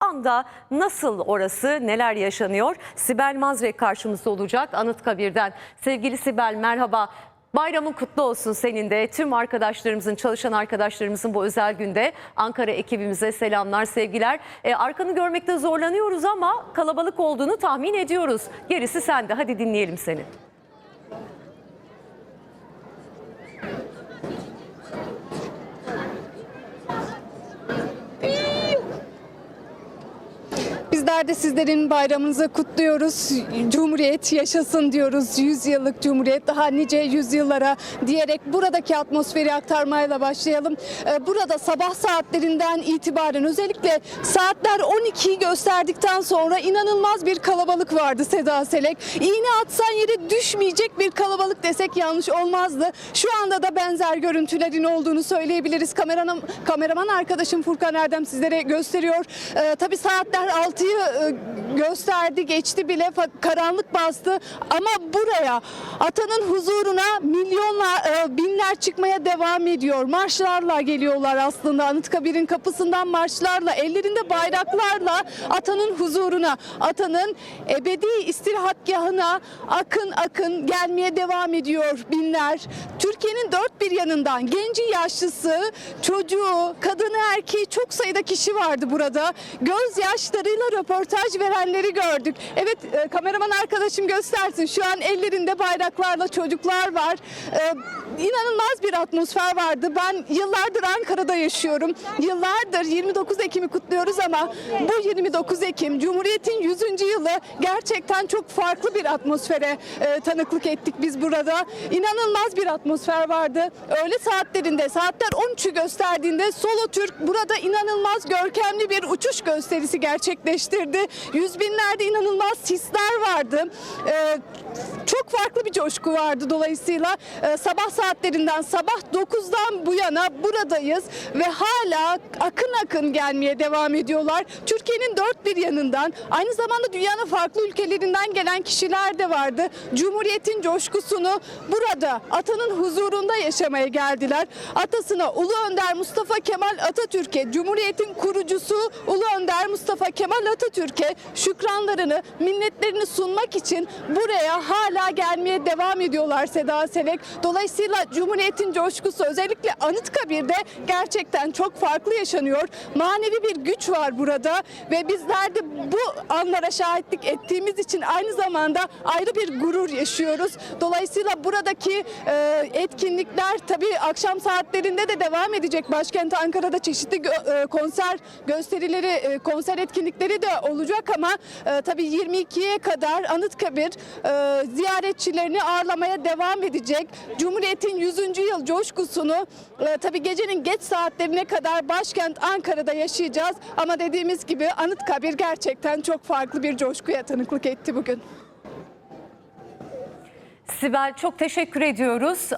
anda nasıl orası, neler yaşanıyor? Sibel Mazrek karşımızda olacak Anıtkabir'den. Sevgili Sibel merhaba. Bayramın kutlu olsun senin de. Tüm arkadaşlarımızın, çalışan arkadaşlarımızın bu özel günde Ankara ekibimize selamlar, sevgiler. E, arkanı görmekte zorlanıyoruz ama kalabalık olduğunu tahmin ediyoruz. Gerisi sende. Hadi dinleyelim seni. Bizler de sizlerin bayramınızı kutluyoruz. Cumhuriyet yaşasın diyoruz. 100 yıllık Cumhuriyet daha nice yüzyıllara diyerek buradaki atmosferi aktarmayla başlayalım. Ee, Burada sabah saatlerinden itibaren özellikle saatler 12'yi gösterdikten sonra inanılmaz bir kalabalık vardı Seda Selek. İğne atsan yere düşmeyecek bir kalabalık desek yanlış olmazdı. Şu anda da benzer görüntülerin olduğunu söyleyebiliriz. Kameraman, kameraman arkadaşım Furkan Erdem sizlere gösteriyor. Ee, tabii saatler 6'yı e, gösterdi geçti bile karanlık bastı ama buraya atanın huzuruna milyonlar e, binler çıkmaya devam ediyor. Marşlarla geliyorlar aslında Anıtkabir'in kapısından marşlarla ellerinde bayraklarla atanın huzuruna atanın ebedi istirahatgahına akın akın gelmeye devam ediyor binler. Türkiye'nin dört bir yanından genci yaşlısı çocuğu kadını erkeği çok sayıda kişi vardı burada. Gözyaşlarıyla röportaj verenleri gördük. Evet e, kameraman arkadaşım göstersin. Şu an ellerinde bayraklarla çocuklar var. E, inanılmaz bir atmosfer vardı. Ben yıllardır Ankara'da yaşıyorum. Yıllardır 29 Ekim'i kutluyoruz ama bu 29 Ekim Cumhuriyet'in 100. yılı gerçekten çok farklı bir atmosfere e, tanıklık ettik biz burada. İnanılmaz bir atmosfer vardı. Öğle saatlerinde saatler 13'ü gösterdiğinde Solo Türk burada inanılmaz görkemli bir uçuş gösterisi gerçekleştirdi. Yüz binlerde inanılmaz sisler vardı. E, çok farklı bir coşku vardı dolayısıyla e, sabah saatlerinden sabah 9'dan bu yana buradayız ve hala akın akın gelmeye devam ediyorlar. Türkiye'nin dört bir yanından aynı zamanda dünyanın farklı ülkelerinden gelen kişiler de vardı. Cumhuriyetin coşkusunu burada atanın huzurunda yaşamaya geldiler. Atasına Ulu Önder Mustafa Kemal Atatürk'e Cumhuriyetin kurucusu Ulu Önder Mustafa Kemal Atatürk'e şükranlarını, minnetlerini sunmak için buraya hala gelmeye devam ediyorlar Seda Selek. Dolayısıyla Cumhuriyet'in coşkusu özellikle Anıtkabir'de gerçekten çok farklı yaşanıyor. Manevi bir güç var burada ve bizler de bu anlara şahitlik ettiğimiz için aynı zamanda ayrı bir gurur yaşıyoruz. Dolayısıyla buradaki e, etkinlikler tabii akşam saatlerinde de devam edecek. Başkent Ankara'da çeşitli gö- e, konser gösterileri, e, konser etkinlikleri de olacak ama e, tabii 22'ye kadar Anıtkabir e, ziyaretçilerini ağırlamaya devam edecek. Cumhuriyet'in 100. yıl coşkusunu e, tabii gecenin geç saatlerine kadar başkent Ankara'da yaşayacağız. Ama dediğimiz gibi Anıtkabir gerçekten çok farklı bir coşkuya tanıklık etti bugün. Sibel çok teşekkür ediyoruz.